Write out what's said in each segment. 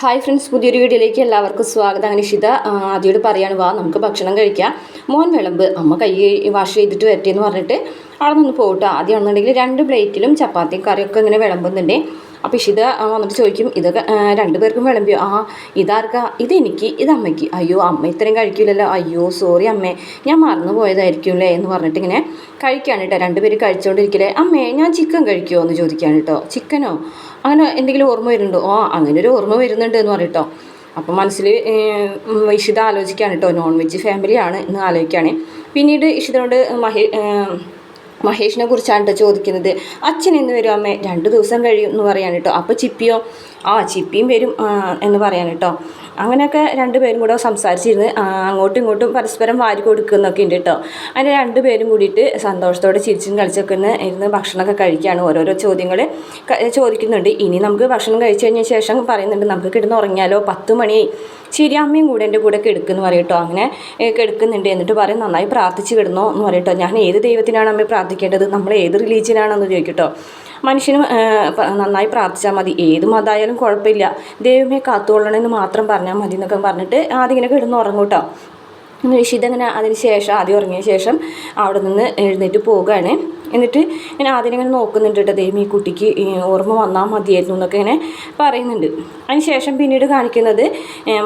Hi friends പുതിയൊരു വീഡിയോയിലേക്ക് എല്ലാവർക്കും സ്വാഗതം. അങ്ങനെ ഇഷിത പറയുകയാണ് വാ നമുക്ക് ഭക്ഷണം കഴിക്കാം. മോൻ വിളമ്പ് അമ്മ കൈ വാഷ് ചെയ്തിട്ട് വരട്ടെ എന്ന് പറഞ്ഞിട്ട് അവിടെ നിന്ന് പോകട്ടോ ആദ്യമാണെന്നുണ്ടെങ്കിൽ രണ്ട് പ്ലേറ്റിലും ചപ്പാത്തിയും കറിയൊക്കെ ഇങ്ങനെ വിളമ്പുന്നുണ്ട്. അപ്പോൾ ഇഷിത വന്നിട്ട് ചോദിക്കും ഇതൊക്കെ രണ്ടുപേർക്കും രണ്ട് പേർക്കും വിളമ്പിയോ? ആ ഇതാർക്കാ? ഇതെനിക്ക് ഇത് അമ്മയ്ക്ക്. അയ്യോ അമ്മ ഇത്രയും കഴിക്കില്ലല്ലോ അയ്യോ സോറി അമ്മേ. ഞാൻ മറന്നു പോയതായിരിക്കും അല്ലേ എന്ന് പറഞ്ഞിട്ട് ഇങ്ങനെ കഴിക്കുകയാണ് കേട്ടോ. രണ്ടുപേരും കഴിച്ചുകൊണ്ടിരിക്കില്ലേ അമ്മേ ഞാൻ ചിക്കൻ കഴിക്കുമോ എന്ന് ചോദിക്കുകയാണ് കേട്ടോ. ചിക്കനോ? അങ്ങനെ എന്തെങ്കിലും ഓർമ്മ വരുന്നുണ്ടോ? ഓ അങ്ങനെ ഒരു ഓർമ്മ വരുന്നുണ്ട് എന്ന് പറയട്ടോ അപ്പം മനസ്സിൽ ഇഷിത ആലോചിക്കുകയാണ് കേട്ടോ. നോൺ വെജ് ഫാമിലിയാണ് എന്ന് ആലോചിക്കുകയാണ് പിന്നീട് ഇഷിതനോട് മഹേ മഹേഷിനെ കുറിച്ചാണ് കേട്ടോ ചോദിക്കുന്നത്. അച്ഛൻ എന്ന് വരും അമ്മേ രണ്ട് ദിവസം കഴിയും എന്ന് പറയാൻ കേട്ടോ അപ്പോൾ ചിപ്പിയോ? ആ ചിപ്പിയും വരും എന്ന് പറയാൻ കേട്ടോ അങ്ങനെയൊക്കെ രണ്ടുപേരും കൂടെ സംസാരിച്ചിരുന്ന് അങ്ങോട്ടും ഇങ്ങോട്ടും പരസ്പരം വാരി കൊടുക്കുന്നൊക്കെ ഉണ്ട് കേട്ടോ അങ്ങനെ രണ്ടുപേരും കൂടിയിട്ട് സന്തോഷത്തോടെ ചിരിച്ചും കളിച്ചൊക്കെ ഇരുന്ന് ഭക്ഷണമൊക്കെ കഴിക്കുകയാണ്. ഓരോരോ ചോദ്യങ്ങൾ ചോദിക്കുന്നുണ്ട്. ഇനി നമുക്ക് ഭക്ഷണം കഴിച്ചു കഴിഞ്ഞ ശേഷം പറയുന്നുണ്ട് നമുക്ക് കിടന്ന് ഉറങ്ങിയാലോ? പത്ത് മണിയായി ശരി കൂടെ എന്റെ കൂടെ കിടക്കുന്നു പറയും കേട്ടോ അങ്ങനെ കിടക്കുന്നുണ്ട്. എന്നിട്ട് പറയും നന്നായി പ്രാർത്ഥിച്ച് കിടന്നോ എന്ന് പറയട്ടോ ഞാൻ ഏത് ദൈവത്തിനാണ് അമ്മ പ്രാർത്ഥിക്കേണ്ടത്? നമ്മൾ ഏത് റിലീജിയനാണെന്ന് ചോദിക്കട്ടോ കേട്ടോ മനുഷ്യന് നന്നായി പ്രാർത്ഥിച്ചാൽ മതി. ഏത് മതമായാലും കുഴപ്പമില്ല. ദൈവമേ കാത്തുകൊള്ളണമെന്ന് മാത്രം പറഞ്ഞാൽ മതി എന്നൊക്കെ പറഞ്ഞിട്ട് ആദ്യം ഇങ്ങനെ കിടന്ന് ഉറങ്ങൂട്ടോ കേട്ടോ അതിന് ശേഷം ആദ്യം ഉറങ്ങിയ ശേഷം അവിടെ നിന്ന് എഴുന്നേറ്റ് പോവുകയാണ്. എന്നിട്ട് ഞാൻ ആദ്യം ഇങ്ങനെ നോക്കുന്നുണ്ട് കേട്ടോ. ഈ കുട്ടിക്ക് ഓർമ്മ വന്നാൽ മതിയായിരുന്നു എന്നൊക്കെ ഇങ്ങനെ പറയുന്നുണ്ട്. അതിന് ശേഷം പിന്നീട് കാണിക്കുന്നത്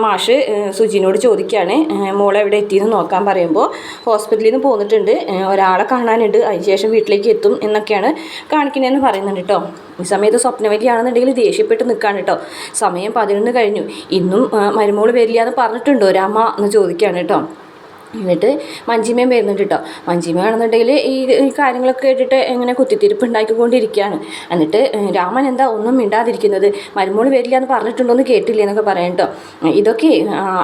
മാഷ് സുജിനോട് ചോദിക്കുകയാണ് മോളെ എവിടെ എത്തിയെന്ന് നോക്കാൻ പറയുമ്പോൾ ഹോസ്പിറ്റലിൽ നിന്ന് പോന്നിട്ടുണ്ട്. ഒരാളെ കാണാനുണ്ട്. അതിന് ശേഷം വീട്ടിലേക്ക് എത്തും എന്നൊക്കെയാണ് കാണിക്കുന്നതെന്ന് പറയുന്നുണ്ട് കേട്ടോ. ഈ സമയത്ത് സ്വപ്നവലിയാണെന്നുണ്ടെങ്കിൽ ദേഷ്യപ്പെട്ട് നിൽക്കുകയാണ് കേട്ടോ. സമയം പതിനൊന്ന് കഴിഞ്ഞു. ഇന്നും മരുമോൾ വരില്ല എന്ന് പറഞ്ഞിട്ടുണ്ടോ രാമ എന്ന് ചോദിക്കുകയാണ് കേട്ടോ. എന്നിട്ട് മഞ്ചിമയും വരുന്നുണ്ട് കേട്ടോ മഞ്ചിമയാണെന്നുണ്ടെങ്കിൽ ഈ കാര്യങ്ങളൊക്കെ കേട്ടിട്ട് എങ്ങനെ കുത്തിത്തിരിപ്പ് ഉണ്ടാക്കിക്കൊണ്ടിരിക്കുകയാണ് എന്നിട്ട് രാമൻ എന്താ ഒന്നും മിണ്ടാതിരിക്കുന്നത്? മരുമോൾ വരില്ല എന്ന് പറഞ്ഞിട്ടുണ്ടോ എന്ന് കേട്ടില്ല എന്നൊക്കെ പറയാം കേട്ടോ ഇതൊക്കെ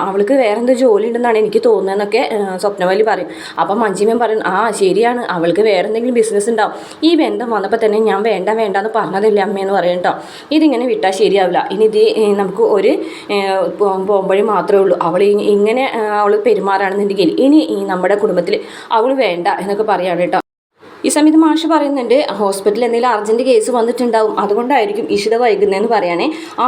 അവൾക്ക് വേറെ എന്തോ ജോലി ഉണ്ടെന്നാണ് എനിക്ക് തോന്നുന്നതെന്നൊക്കെ സ്വപ്നവലി പറയും. അപ്പം മഞ്ചിമയും പറയും ആ ശരിയാണ്. അവൾക്ക് വേറെ എന്തെങ്കിലും ബിസിനസ് ഉണ്ടാവും. ഈ ബന്ധം വന്നപ്പോൾ തന്നെ ഞാൻ വേണ്ട വേണ്ട എന്ന് പറഞ്ഞതല്ലേ അമ്മയെന്ന് പറയും കേട്ടോ ഇതിങ്ങനെ വിട്ടാൽ ശരിയാവില്ല. ഇനി ഇത് നമുക്ക് ഒരു പോകുമ്പോഴേ മാത്രമേ ഉള്ളൂ. അവൾ ഇങ്ങനെ അവൾ പെരുമാറുകയാണെന്നുണ്ടെങ്കിൽ ഇനി ഈ നമ്മുടെ കുടുംബത്തിൽ അവൾ വേണ്ട എന്നൊക്കെ പറയാണ് കേട്ടോ. ഈ സമയത്ത് മാഷ് പറയുന്നുണ്ട് ഹോസ്പിറ്റലിൽ എന്തെങ്കിലും അർജന്റ് കേസ് വന്നിട്ടുണ്ടാവും. അതുകൊണ്ടായിരിക്കും ഇഷിത വൈകുന്നതെന്ന് പറയാനേ. ആ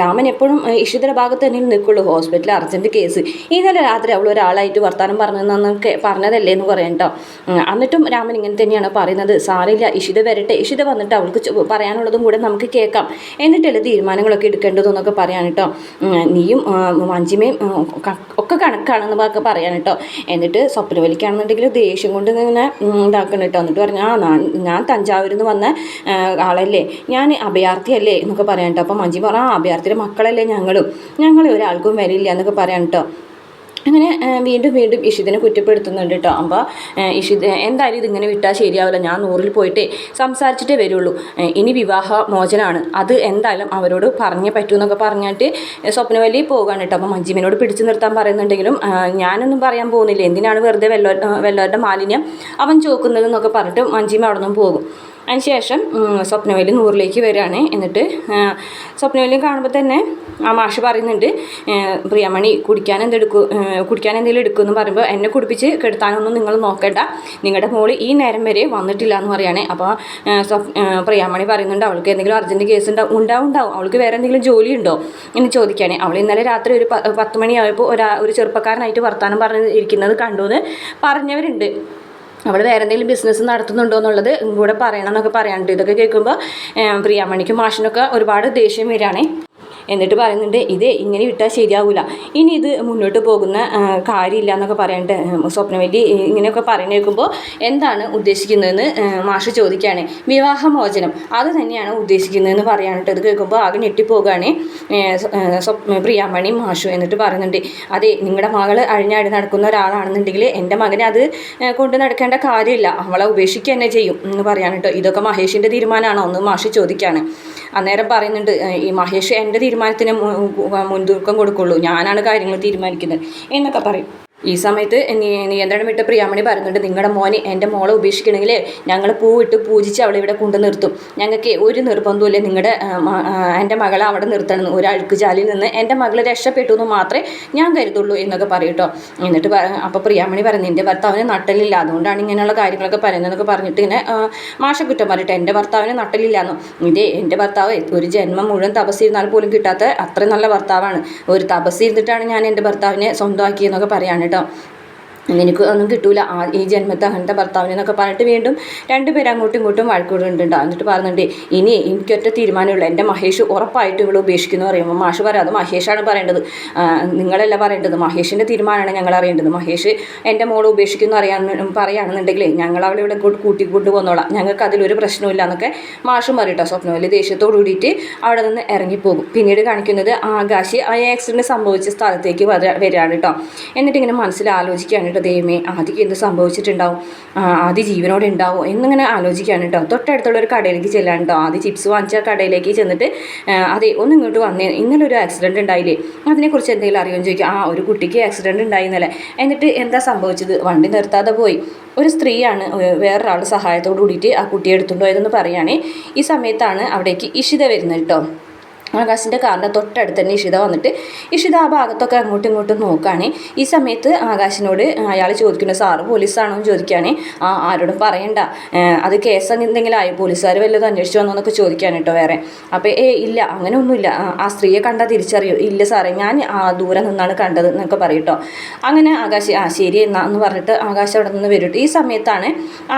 രാമൻ എപ്പോഴും ഇഷിതയുടെ ഭാഗത്ത് തന്നെ നിൽക്കുള്ളൂ ഹോസ്പിറ്റലിൽ അർജന്റ് കേസ്. ഇന്നലെ രാത്രി അവൾ ഒരാളായിട്ട് വർത്താനം പറഞ്ഞതെന്നൊക്കെ പറഞ്ഞതല്ലേ എന്ന് പറയാം കേട്ടോ എന്നിട്ടും രാമൻ ഇങ്ങനെ തന്നെയാണ് പറയുന്നത്. സാറില്ല ഇഷിത വരട്ടെ. ഇഷിത വന്നിട്ട് അവൾക്ക് പറയാനുള്ളതും കൂടെ നമുക്ക് കേൾക്കാം. എന്നിട്ടല്ലേ തീരുമാനങ്ങളൊക്കെ എടുക്കേണ്ടതെന്നൊക്കെ പറയാൻ കേട്ടോ നീയും മഞ്ജിമയും ഒക്കെ കണക്കാണെന്ന് പറയാൻ കേട്ടോ എന്നിട്ട് സ്വപ്നവലിക്കാണെന്നുണ്ടെങ്കിൽ ദേഷ്യം കൊണ്ട് ഇങ്ങനെ ഇതാക്കണം കേട്ടോ എന്നിട്ട് പറഞ്ഞു ആ ഞാൻ- തഞ്ചാവൂരിൽ നിന്ന് വന്ന ആളല്ലേ ഞാൻ അഭയാർത്ഥിയല്ലേ എന്നൊക്കെ പറയാൻ കേട്ടോ അപ്പോൾ മഞ്ജി പറഞ്ഞു ആ അഭയാർത്ഥിയുടെ മക്കളല്ലേ ഞങ്ങളും. ഞങ്ങൾ ഒരാൾക്കും വരില്ല എന്നൊക്കെ പറയാൻ കേട്ടോ അങ്ങനെ വീണ്ടും വീണ്ടും ഇഷിതിനെ കുറ്റപ്പെടുത്തുന്നുണ്ട് കേട്ടോ അപ്പോൾ ഇഷിത് എന്തായാലും ഇതിങ്ങനെ വിട്ടാൽ ശരിയാവില്ല. ഞാൻ നൂറിൽ പോയിട്ട് സംസാരിച്ചിട്ടേ വരുള്ളൂ. ഇനി വിവാഹ മോചനമാണ് അത് എന്തായാലും അവരോട് പറഞ്ഞേ പറ്റൂ എന്നൊക്കെ പറഞ്ഞിട്ട് സ്വപ്നവല്ലി പോകാണ് കേട്ടോ അപ്പോൾ മഞ്ജിമിനോട് പിടിച്ചു നിർത്താൻ പറയുന്നുണ്ടെങ്കിലും ഞാനൊന്നും പറയാൻ പോകുന്നില്ല. എന്തിനാണ് വെറുതെ വെല്ലോ വെള്ളവരുടെ മാലിന്യം അവൻ ചോക്കുന്നതെന്നൊക്കെ പറഞ്ഞിട്ട് മഞ്ജിമ അവിടെ നിന്നും പോകും. അതിനുശേഷം സ്വപ്നവേലി നൂറിലേക്ക് വരികയാണ്. എന്നിട്ട് സ്വപ്നവേലി കാണുമ്പോൾ തന്നെ ആ മാഷ് പറയുന്നുണ്ട് പ്രിയമണി കുടിക്കാൻ എന്തെടുക്കും കുടിക്കാൻ എന്തെങ്കിലും എടുക്കുമെന്ന് പറയുമ്പോൾ എന്നെ കുടിപ്പിച്ച് കെടുത്താനൊന്നും നിങ്ങൾ നോക്കണ്ട. നിങ്ങളുടെ മോൾ ഈ നേരം വരെ വന്നിട്ടില്ല എന്ന് പറയുകയാണ് അപ്പോൾ പ്രിയാമണി പറയുന്നുണ്ട് അവൾക്ക് എന്തെങ്കിലും അർജന്റ് കേസ് ഉണ്ടാവും ഉണ്ടാവും ഉണ്ടാവും. അവൾക്ക് വേറെ എന്തെങ്കിലും ജോലി ഉണ്ടോ? എന്ന് ചോദിക്കുകയാണ് അവൾ ഇന്നലെ രാത്രി ഒരു പത്ത് മണിയായപ്പോൾ ഒരാ ഒരു ചെറുപ്പക്കാരനായിട്ട് വർത്തമാനം പറഞ്ഞ് ഇരിക്കുന്നത് കണ്ടു എന്ന് പറഞ്ഞവരുണ്ട്. അവൾ വേറെ എന്തെങ്കിലും ബിസിനസ് നടത്തുന്നുണ്ടോ എന്നുള്ളത് കൂടെ പറയണം എന്നൊക്കെ പറയാനുണ്ട്. ഇതൊക്കെ കേൾക്കുമ്പോൾ പ്രിയാമണിക്കും മാഷിനൊക്കെ ഒരുപാട് ദേഷ്യം വരികയാണേ. എന്നിട്ട് പറയുന്നുണ്ട് ഇത് ഇങ്ങനെ വിട്ടാൽ ശരിയാവില്ല ഇനി ഇത് മുന്നോട്ട് പോകുന്ന കാര്യമില്ല എന്നൊക്കെ പറയാണ്ട്. സ്വപ്നവല്ലി ഇങ്ങനെയൊക്കെ പറഞ്ഞു കേൾക്കുമ്പോൾ എന്താണ് ഉദ്ദേശിക്കുന്നതെന്ന് മാഷ് ചോദിക്കുകയാണ് വിവാഹമോചനം അത് തന്നെയാണ് ഉദ്ദേശിക്കുന്നതെന്ന് പറയാനിട്ട് ഇത് കേൾക്കുമ്പോൾ ആകെ ഞെട്ടിപ്പോകുകയാണ് സ്വപ്ന പ്രിയാമണി മാഷു എന്നിട്ട് പറയുന്നുണ്ട്. അതെ നിങ്ങളുടെ മകൾ അഴിഞ്ഞാടി നടക്കുന്ന ഒരാളാണെന്നുണ്ടെങ്കിൽ എന്റെ മകനെ അത് കൊണ്ട് നടക്കേണ്ട കാര്യമില്ല. അവളെ ഉപേക്ഷിക്കുക തന്നെ ചെയ്യും. എന്ന് പറയാനിട്ടോ. ഇതൊക്കെ മഹേഷിന്റെ തീരുമാനമാണോ എന്ന് മാഷ് ചോദിക്കുകയാണ് അന്നേരം പറയുന്നുണ്ട് ഈ മഹേഷ് എന്റെ തീരുമാനത്തിന് മുൻതൂക്കം കൊടുക്കുള്ളൂ. ഞാനാണ് കാര്യങ്ങൾ തീരുമാനിക്കുന്നത് എന്നൊക്കെ പറയും. ഈ സമയത്ത് നിയന്ത്രണം വിട്ട് പ്രിയാമണി പറഞ്ഞിട്ട് നിങ്ങളുടെ മോനെ എന്റെ മോളെ ഉപേക്ഷിക്കണമെങ്കിൽ ഞങ്ങൾ പൂവിട്ട് പൂജിച്ച് അവളെ ഇവിടെ കൊണ്ടു നിർത്തും. ഞങ്ങൾക്ക് ഒരു നിർബന്ധമില്ല നിങ്ങളുടെ എന്റെ മകളെ അവിടെ നിർത്തണം. ഒരു അഴുക്ക് ജാലിൽ നിന്ന് എന്റെ മകൾ രക്ഷപ്പെട്ടു എന്ന് മാത്രമേ ഞാൻ കരുതുള്ളൂ എന്നൊക്കെ പറയൂട്ടോ എന്നിട്ട് അപ്പോൾ പ്രിയാമണി പറഞ്ഞു എന്റെ ഭർത്താവിന് നട്ടലില്ല. അതുകൊണ്ടാണ് ഇങ്ങനെയുള്ള കാര്യങ്ങളൊക്കെ പറയുന്നതെന്നൊക്കെ പറഞ്ഞിട്ട് ഇങ്ങനെ മാഷക്കുറ്റം മാഷ കുറ്റം പറഞ്ഞിട്ട് എന്റെ ഭർത്താവിന് നട്ടലില്ലാന്നു ഇതേ എന്റെ ഭർത്താവ് ഒരു ജന്മം മുഴുവൻ തപസ്സിരുന്നാൽ പോലും കിട്ടാത്ത അത്രയും നല്ല ഭർത്താവാണ്. ഒരു തപസ്സിരുന്നിട്ടാണ് ഞാൻ എന്റെ ഭർത്താവിനെ സ്വന്തമാക്കിയെന്നൊക്കെ പറയാണ് കേട്ടോ എനിക്ക് ഒന്നും കിട്ടൂല. ആ ഈ ജന്മത്തെ അങ്ങനത്തെ ഭർത്താവിനെ എന്നൊക്കെ പറഞ്ഞിട്ട് വീണ്ടും രണ്ടുപേരും അങ്ങോട്ടും ഇങ്ങോട്ടും വഴക്കൂടുന്നുണ്ട്. എന്നിട്ട് പറഞ്ഞിട്ട് ഇനി എനിക്കൊറ്റ തീരുമാനമുള്ളൂ എന്റെ മഹേഷ് ഉറപ്പായിട്ട് ഇവിടെ ഉപേക്ഷിക്കുന്നു പറയുമ്പോൾ മാഷ് പറയാം അത് മഹേഷാണ് പറയേണ്ടത്. നിങ്ങളല്ല പറയേണ്ടത്. മഹേഷിന്റെ തീരുമാനമാണ് ഞങ്ങൾ അറിയേണ്ടത്. മഹേഷ് എന്റെ മോളെ ഉപേക്ഷിക്കുന്നു അറിയാൻ പറയുകയാണെന്നുണ്ടെങ്കിൽ ഞങ്ങൾ അവളെ ഇവിടെ ഇങ്ങോട്ട് കൂട്ടിക്കൊണ്ട് പോന്നോളാം. ഞങ്ങൾക്ക് അതിലൊരു പ്രശ്നമില്ല എന്നൊക്കെ മാഷും പറയട്ടോ സ്വപ്നം വലിയ കൂടിയിട്ട് അവിടെ നിന്ന് ഇറങ്ങിപ്പോകും. പിന്നീട് കാണിക്കുന്നത് ആകാശി ആ ആക്സിഡന്റ് സംഭവിച്ച സ്ഥലത്തേക്ക് വരാ വരികയാണ് കേട്ടോ. എന്നിട്ട് ഇങ്ങനെ മനസ്സിൽ ആലോചിക്കുകയാണ് കേട്ടോ ദൈവമേ ആദ്യക്ക് എന്ത് സംഭവിച്ചിട്ടുണ്ടാവും? ആദ്യ ജീവനോടെ ഉണ്ടാവും? എന്നിങ്ങനെ ആലോചിക്കുകയാണ് കേട്ടോ തൊട്ടടുത്തുള്ള ഒരു കടയിലേക്ക് ചെല്ലാൻ കേട്ടോ ആദ്യ ചിപ്സ് വാങ്ങിച്ച കടയിലേക്ക് ചെന്നിട്ട് അതെ ഒന്ന് ഇങ്ങോട്ട് വന്നേ. ഇന്നലെ ഒരു ആക്സിഡന്റ് ഉണ്ടായില്ലേ? അതിനെക്കുറിച്ച് എന്തെങ്കിലും അറിയുമെന്ന് ചോദിക്കും ആ ഒരു കുട്ടിക്ക് ആക്സിഡന്റ് ഉണ്ടായി ഇന്നലെ. എന്നിട്ട് എന്താ സംഭവിച്ചത്? വണ്ടി നിർത്താതെ പോയി. ഒരു സ്ത്രീയാണ് വേറൊരാളുടെ സഹായത്തോടു കൂടിയിട്ട് ആ കുട്ടിയെ എടുത്തുകൊണ്ടുപോയതെന്ന് പറയുകയാണെങ്കിൽ പറയുകയാണ്. ഈ സമയത്താണ് അവിടേക്ക് ഇഷിത വരുന്നത് കേട്ടോ ആകാശിന്റെ കാറിന്റെ തൊട്ടടുത്ത് തന്നെ ഇഷിത വന്നിട്ട് ഇഷിത ആ ഭാഗത്തൊക്കെ അങ്ങോട്ടും ഇങ്ങോട്ടും നോക്കുകയാണ്. ഈ സമയത്ത് ആകാശിനോട് അയാൾ ചോദിക്കുന്നു സാറ് പോലീസാണോ? എന്ന് ചോദിക്കുകയാണ്. ആ ആരോടും പറയണ്ട. അത് കേസ് എന്തെങ്കിലും ആയി? പോലീസുകാർ വല്ലതും അന്വേഷിച്ച് വന്നോ എന്നൊക്കെ ചോദിക്കുകയാണ് കേട്ടോ വേറെ. അപ്പോൾ ഏ ഇല്ല അങ്ങനെ ഒന്നുമില്ല ആ, സ്ത്രീയെ കണ്ടാൽ തിരിച്ചറിയൂ. ഇല്ല സാറേ ഞാൻ ആ ദൂരെ നിന്നാണ് കണ്ടത് എന്നൊക്കെ പറയട്ടോ അങ്ങനെ ആകാശ് ആ ശരി എന്നാ എന്ന് പറഞ്ഞിട്ട് ആകാശ് അവിടെ നിന്ന് വരും ഈ സമയത്താണ്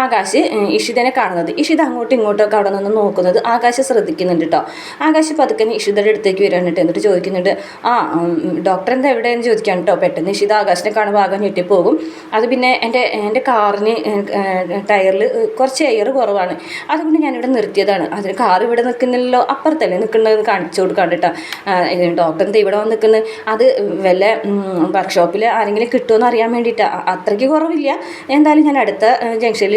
ആകാശ് ഇഷിതനെ കാണുന്നത്. ഇഷിത അങ്ങോട്ടും ഇങ്ങോട്ടൊക്കെ അവിടെ നിന്ന് നോക്കുന്നത് ആകാശ് ശ്രദ്ധിക്കുന്നുണ്ട് കേട്ടോ. ആകാശ് പതുക്കെ ഇഷിതയുടെ അടുത്തേക്ക് വരാൻ കേട്ടോ എന്നിട്ട് ചോദിക്കുന്നുണ്ട് ആ ഡോക്ടർ എന്താ എവിടെയെന്ന് ചോദിക്കാൻ കേട്ടോ പെട്ടെന്ന് ഇഷിത ആകാശിനെ കാണുമ്പോൾ ആകെ ഞെട്ടിപ്പോകും. അത് പിന്നെ എന്റെ എന്റെ കാറിന് ടയറിൽ കുറച്ച് എയർ കുറവാണ്. അതുകൊണ്ട് ഞാനിവിടെ നിർത്തിയതാണ്. അതിന് കാർ ഇവിടെ നിൽക്കുന്നില്ലല്ലോ അപ്പുറത്തല്ലേ നിൽക്കുന്നത് കാണിച്ചു കൊടുക്കാൻ കേട്ടോ ഡോക്ടർ എന്താ ഇവിടെ വന്ന് നിൽക്കുന്നത് അത് വല്ല വർക്ക്ഷോപ്പിൽ ആരെങ്കിലും കിട്ടുമെന്ന് അറിയാൻ വേണ്ടിയിട്ടാണ് അത്രയ്ക്ക് കുറവില്ല. എന്തായാലും ഞാൻ അടുത്ത ജംഗ്ഷനിൽ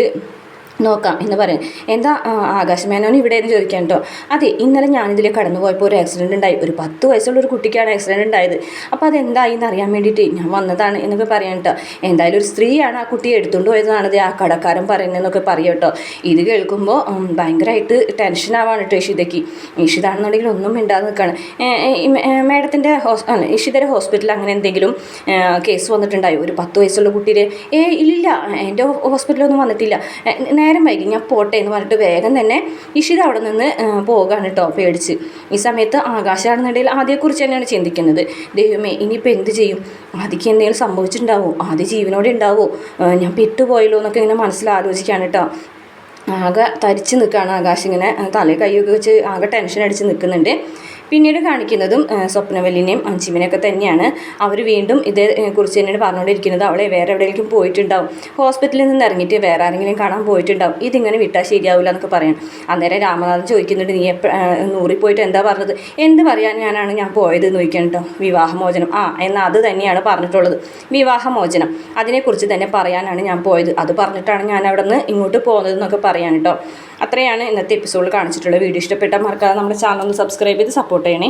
നോക്കാം എന്ന് പറയും. എന്താ ആകാശ മേനോൻ ഇവിടെ ചോദിക്കാൻ കേട്ടോ അതെ ഇന്നലെ ഞാനിതിൽ കടന്നു പോയപ്പോൾ ഒരു ആക്സിഡന്റ് ഉണ്ടായി. ഒരു പത്ത് വയസ്സുള്ള ഒരു കുട്ടിക്കാണ് ആക്സിഡന്റ് ഉണ്ടായത്. അപ്പോൾ അതെന്തായി എന്ന് അറിയാൻ വേണ്ടിയിട്ട് ഞാൻ വന്നതാണ് എന്നൊക്കെ പറയാം കേട്ടോ എന്തായാലും ഒരു സ്ത്രീയാണ് ആ കുട്ടിയെ എടുത്തുകൊണ്ട് പോയതാണത് ആ കടക്കാരൻ പറയുന്നതെന്നൊക്കെ പറയും കേട്ടോ ഇത് കേൾക്കുമ്പോൾ ഭയങ്കരമായിട്ട് ടെൻഷൻ ആവാണ് കേട്ടോ ഇഷിതയ്ക്ക്. ഇഷിതാണെന്നുണ്ടെങ്കിൽ ഒന്നും മിണ്ടാതെ നിൽക്കുകയാണ് മേഡത്തിന്റെ ഹോസ് ഇഷിതയുടെ ഹോസ്പിറ്റലിൽ അങ്ങനെ എന്തെങ്കിലും കേസ് വന്നിട്ടുണ്ടായോ? ഒരു പത്ത് വയസ്സുള്ള കുട്ടിയുടെ? ഏ ഇല്ല എന്റെ ഹോസ്പിറ്റലൊന്നും വന്നിട്ടില്ല. നേരം വൈകി ഞാൻ പോട്ടെ എന്ന് പറഞ്ഞിട്ട് വേഗം തന്നെ ഇഷിത അവിടെ നിന്ന് പോകാണ് കേട്ടോ പേടിച്ച്. ഈ സമയത്ത് ആകാശമാണെന്നുണ്ടെങ്കിൽ ആദ്യയെക്കുറിച്ച് തന്നെയാണ് ചിന്തിക്കുന്നത്. ദൈവമേ ഇനിയിപ്പോൾ എന്ത് ചെയ്യും? ആദ്യക്ക് എന്തെങ്കിലും സംഭവിച്ചിട്ടുണ്ടാവോ? ആദ്യ ജീവനോടെ ഉണ്ടാവോ? ഞാൻ പെട്ടുപോയല്ലോ എന്നൊക്കെ ഇങ്ങനെ മനസ്സിൽ ആലോചിക്കുകയാണ് കേട്ടോ ആകെ തരിച്ച് നിൽക്കുകയാണ് ആകാശം ഇങ്ങനെ തലയിൽ കൈയൊക്കെ വെച്ച് ആകെ ടെൻഷൻ അടിച്ച് നിൽക്കുന്നുണ്ട്. പിന്നീട് കാണിക്കുന്നതും സ്വപ്നവല്ലിനെയും അഞ്ചിമിനെയൊക്കെ തന്നെയാണ്. അവർ വീണ്ടും ഇതേ കുറിച്ച് തന്നെയാണ് പറഞ്ഞുകൊണ്ടിരിക്കുന്നത്. അവളെ വേറെ എവിടെയെങ്കിലും പോയിട്ടുണ്ടാവും. ഹോസ്പിറ്റലിൽ നിന്ന് ഇറങ്ങിയിട്ട് വേറെ ആരെങ്കിലും കാണാൻ പോയിട്ടുണ്ടാവും. ഇതിങ്ങനെ വിട്ടാൽ ശരിയാവില്ല എന്നൊക്കെ പറയാം അന്നേരം രാമനാഥൻ ചോദിക്കുന്നുണ്ട് നീ എപ്പ നൂറിൽ പോയിട്ട് എന്താ പറഞ്ഞത്? എന്ത് പറയാൻ ഞാനാണ് ഞാൻ പോയത്? എന്ന് ചോദിക്കാൻ കേട്ടോ വിവാഹമോചനം. ആ എന്നാൽ അത് തന്നെയാണ് പറഞ്ഞിട്ടുള്ളത്. വിവാഹമോചനം. അതിനെക്കുറിച്ച് തന്നെ പറയാനാണ് ഞാൻ പോയത്. അത് പറഞ്ഞിട്ടാണ് ഞാൻ അവിടെ നിന്ന് ഇങ്ങോട്ട് പോകുന്നത് എന്നൊക്കെ പറയാൻ കേട്ടോ അത്രയാണ് ഇന്നത്തെ എപ്പിസോഡിൽ കാണിച്ചിട്ടുള്ള വീഡിയോ. ഇഷ്ടപ്പെട്ടാൽ മറക്കാതെ നമ്മുടെ ചാനൽ ഒന്ന് സബ്സ്ക്രൈബ് ചെയ്ത് സപ്പോർട്ട് ചെയ്യണേ.